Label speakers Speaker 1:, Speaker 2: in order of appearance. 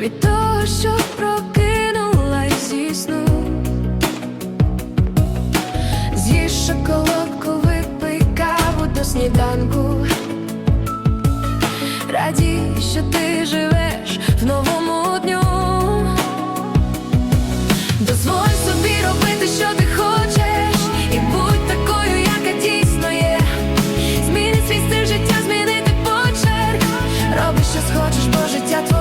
Speaker 1: від того, що прокинула, зі сну з'їж шоколадку, випий каву до сніданку, радій, що ти живеш в новому дню, дозволь собі робити, що ти хочеш, і будь такою, яка дійсно є. Зміни свій життя, змінити почерк, роби, що схочеш, бо життя твоє.